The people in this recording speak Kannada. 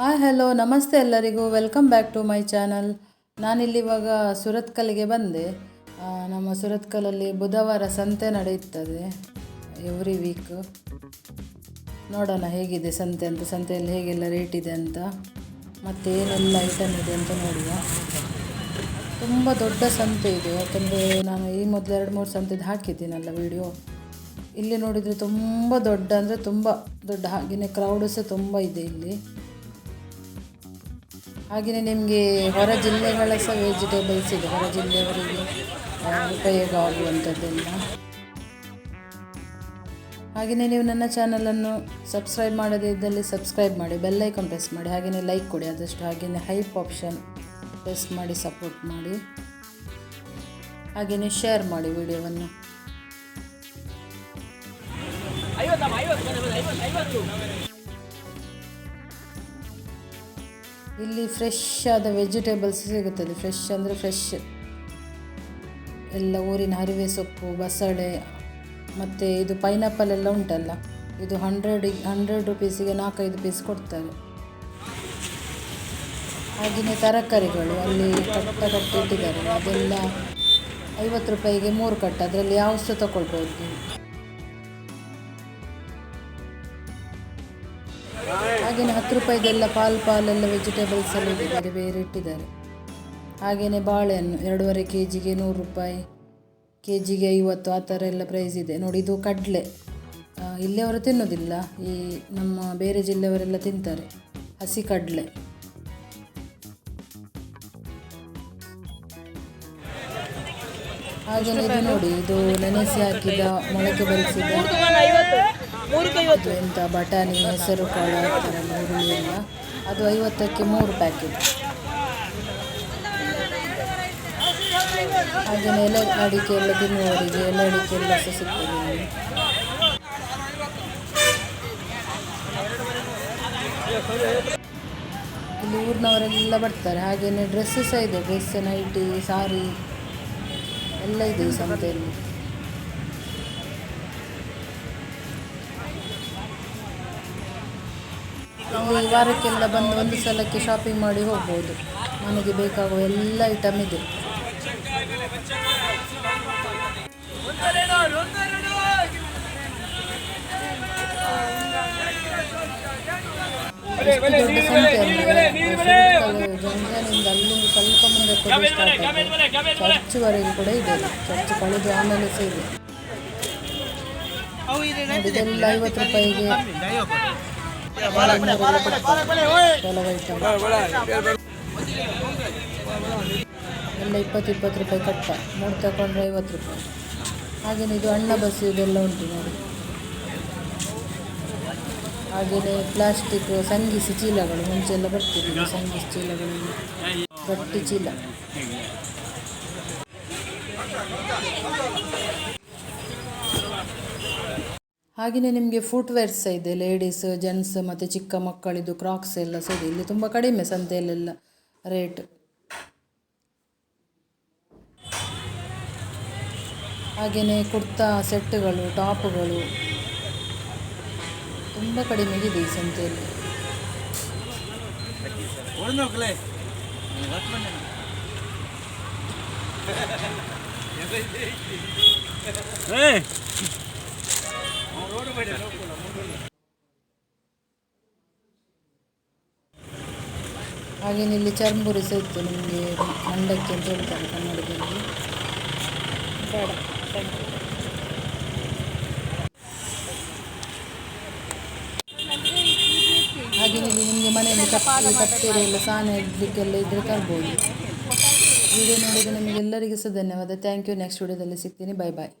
ಹಾಯ್ ಹಲೋ ನಮಸ್ತೆ ಎಲ್ಲರಿಗೂ. Welcome back to my channel ನಾನಿಲ್ಲಿ ಇವಾಗ ಸುರತ್ಕಲ್ಗೆ ಬಂದೆ. ನಮ್ಮ ಸುರತ್ಕಲಲ್ಲಿ ಬುಧವಾರ ಸಂತೆ ನಡೆಯುತ್ತದೆ ಎವ್ರಿ ವೀಕ್ ನೋಡೋಣ ಹೇಗಿದೆ ಸಂತೆ ಅಂತ, ಸಂತೆಯಲ್ಲಿ ಹೇಗೆಲ್ಲ ರೇಟ್ ಇದೆ ಅಂತ, ಮತ್ತು ಏನೆಲ್ಲ ಐಟಮ್ ಇದೆ ಅಂತ ನೋಡುವ. ತುಂಬ ದೊಡ್ಡ ಸಂತೆ ಇದೆ, ಯಾಕಂದರೆ ನಾನು ಈ ಮೊದಲು ಎರಡು ಮೂರು ಸಂತೆದು ಹಾಕಿದ್ದೀನಲ್ಲ ವಿಡಿಯೋ ಇಲ್ಲಿ ನೋಡಿದರೆ ತುಂಬ ದೊಡ್ಡ ಅಂದರೆ ತುಂಬ ದೊಡ್ಡ ಹಾಗೆಯೇ ಕ್ರೌಡು ಸಹ ತುಂಬ ಇದೆ ಇಲ್ಲಿ. ಹಾಗೆಯೇ ನಿಮಗೆ ಹೊರ ಜಿಲ್ಲೆಗಳ ಸಹ ವೆಜಿಟೇಬಲ್ಸ್ ಇದೆ. ಹೊರ ಜಿಲ್ಲೆಯವರಿಗೆ ಉಪಯೋಗ ಆಗುವಂಥದ್ದೆಲ್ಲ. ಹಾಗೆಯೇ ನೀವು ನನ್ನ ಚಾನಲನ್ನು ಸಬ್ಸ್ಕ್ರೈಬ್ ಮಾಡದೇ ಇದ್ದಲ್ಲಿ ಸಬ್ಸ್ಕ್ರೈಬ್ ಮಾಡಿ ಬೆಲ್ ಐಕಾನ್ ಪ್ರೆಸ್ ಮಾಡಿ. ಹಾಗೆಯೇ ಲೈಕ್ ಕೊಡಿ, ಆದಷ್ಟು ಹಾಗೆಯೇ ಹೈಪ್ ಆಪ್ಷನ್ ಪ್ರೆಸ್ ಮಾಡಿ ಸಪೋರ್ಟ್ ಮಾಡಿ. ಹಾಗೆಯೇ ಶೇರ್ ಮಾಡಿ ವಿಡಿಯೋವನ್ನು ಇಲ್ಲಿ ಫ್ರೆಶ್ ಆದ ವೆಜಿಟೇಬಲ್ಸ್ ಸಿಗುತ್ತದೆ. ಫ್ರೆಶ್ ಅಂದರೆ ಫ್ರೆಶ್ ಎಲ್ಲ ಊರಿನ ಹರಿವೆ ಸೊಪ್ಪು, ಬಸಳೆ, ಮತ್ತು ಇದು ಪೈನಾಪಲ್ ಎಲ್ಲ ಉಂಟಲ್ಲ, ಇದು ಹಂಡ್ರೆಡ್ ಹಂಡ್ರೆಡ್ ರುಪೀಸಿಗೆ ನಾಲ್ಕೈದು ಪೀಸ್ ಕೊಡ್ತಾರೆ. ಹಾಗೆಯೇ ತರಕಾರಿಗಳು, ಅಲ್ಲಿ ಕಟ್ಟ ಕಟ್ಟಿ ಇಟ್ಟಿದ್ದಾರೆ. ಅದೆಲ್ಲ ಐವತ್ತು ರೂಪಾಯಿಗೆ ಮೂರು ಕಟ್ಟ. ಅದರಲ್ಲಿ ಯಾವ ಸಹ ತಗೊಳ್ಬೋದು ಹಾಗೆಯೇ ಹತ್ತು ರೂಪಾಯಿದೆಲ್ಲ ಪಾಲ್ ಪಾಲೆಲ್ಲ ವೆಜಿಟೇಬಲ್ಸ್ ಎಲ್ಲ ಬೇರೆ ಬೇರೆ ಇಟ್ಟಿದ್ದಾರೆ. ಹಾಗೆಯೇ ಬಾಳೆಹಣ್ಣು, ಎರಡೂವರೆ ಕೆ ಜಿಗೆ ನೂರು ರೂಪಾಯಿ ಕೆ ಜಿಗೆ ಐವತ್ತು, ಆ ಥರ ಎಲ್ಲ ಪ್ರೈಸ್ ಇದೆ. ನೋಡಿ, ಇದು ಕಡಲೆ. ಇಲ್ಲಿಯವರು ತಿನ್ನೋದಿಲ್ಲ. ಈ ನಮ್ಮ ಬೇರೆ ಜಿಲ್ಲೆಯವರೆಲ್ಲ ತಿಂತಾರೆ. ಹಸಿ ಕಡಲೆ. ಹಾಗೆಯೇ ನೋಡಿ, ಇದು ನೆನೆಸಿ ಹಾಕಿದ ಮೊಳಕೆ ಬರಿಸಿದ ಎಂತ, ಬಟಾಣಿ, ಹೆಸರು ಕಾಳು ಥರ ಎಲ್ಲ ಅದು ಐವತ್ತಕ್ಕೆ ಮೂರು ಪ್ಯಾಕೆಟ್. ಹಾಗೆಯೇ ಎಲೆ ಅಡಿಕೆ ಎಲ್ಲ ತಿನ್ನುವವರಿಗೆ ಎಲ್ಲ ಅಡಿಕೆ ಎಲ್ಲ ಸಹ ಸಿಗ್ತದೆ. ಇಲ್ಲಿ. ಊರಿನವರೆಲ್ಲ ಬರ್ತಾರೆ. ಹಾಗೆಯೇ ಡ್ರೆಸ್ಸು ಸಹ ಇದೆ. ಡ್ರೆಸ್ ನೈಟಿ ಸಾರಿ ಎಲ್ಲ ಇದೆ ಸಂತೆಯಲ್ಲಿ. ಇಲ್ಲಿ ವಾರಕ್ಕೆಲ್ಲ ಬಂದು ಒಂದು ಸಲಕ್ಕೆ ಶಾಪಿಂಗ್ ಮಾಡಿ ಹೋಗ್ಬೋದು. ಮನೆಗೆ ಬೇಕಾಗುವ ಎಲ್ಲ ಐಟಮ್ ಇದೆ. ಎಷ್ಟು ದೊಡ್ಡ ಅಂದರೆ ಜಂಕ್ಷನಿಂದ ಅಲ್ಲಿಂದ ಸ್ವಲ್ಪ ಮುಂದೆ ಚರ್ಚ್ವರೆಗೂ ಕೂಡ ಇದೆ. ಚರ್ಚ್ ಕಳೆದು ಆಮೇಲೆ ನೋಡಿ, ಇದೆಲ್ಲ ಐವತ್ತು ರೂಪಾಯಿಗೆ ಎಲ್ಲ ಇಪ್ಪತ್ತು ಇಪ್ಪತ್ತು ರೂಪಾಯಿ ಕಟ್ಟ. ಮೂರು ತಗೊಂಡ್ರೆ ಐವತ್ತು ರೂಪಾಯಿ. ಹಾಗೆಯೇ ಇದು ಅಣ್ಣ ಬಸ್ ಇದೆಲ್ಲ ಉಂಟು ನೋಡಿ. ಹಾಗೆಯೇ ಪ್ಲಾಸ್ಟಿಕ್ ಸಂಗೀಸಿ ಚೀಲಗಳು ಮುಂಚೆ ಎಲ್ಲ ಬರ್ತಿದ್ವಿ ಸಂಗೀಸ್ ಚೀಲಗಳು ಗಟ್ಟಿ ಚೀಲ. ಹಾಗೆಯೇ ನಿಮಗೆ ಫುಟ್ವೇರ್ಸ್ ಸಹ ಇದೆ ಲೇಡೀಸ್ ಜೆಂಟ್ಸ್ ಮತ್ತು ಚಿಕ್ಕ ಮಕ್ಕಳಿದ್ದು ಕ್ರಾಕ್ಸ್ ಎಲ್ಲ ಸಹ ಇದೆ. ಇಲ್ಲಿ ತುಂಬ ಕಡಿಮೆ ಸಂತೆಯಲ್ಲೆಲ್ಲ ರೇಟ್ ಹಾಗೆಯೇ ಕುರ್ತಾ ಸೆಟ್ಗಳು ಟಾಪ್ಗಳು ತುಂಬ ಕಡಿಮೆಗಿದೆ ಈ ಸಂತೆಯಲ್ಲಿ. ಹಾಗೆಯೇ ಇಲ್ಲಿ ಚರ್ಮುರಿ ಸಹ ಇತ್ತು ನಿಮಗೆ ಮಂಡಕ್ಕಿ ಅಂತ ಹೇಳ್ತಾರೆ ಕನ್ನಡದಲ್ಲಿ ಬೇಡ ಹಾಗೆಯೇ ಇಲ್ಲಿ ನಿಮಗೆ ಮನೆಯಲ್ಲಿ ಕಪ್ಪಿ ಕತ್ತೇರಿ ಎಲ್ಲ ಸಾನೆ ಇಡಲಿಕ್ಕೆಲ್ಲ ಇದ್ದರೆ ತರ್ಬೋದು ವಿಡಿಯೋ ನೋಡಿದ ನಿಮಗೆಲ್ಲರಿಗೂ ಸಹ ಧನ್ಯವಾದ ಥ್ಯಾಂಕ್ ಯು ನೆಕ್ಸ್ಟ್ ವಿಡಿಯೋದಲ್ಲಿ ಸಿಗ್ತೀನಿ ಬಾಯ್ ಬಾಯ್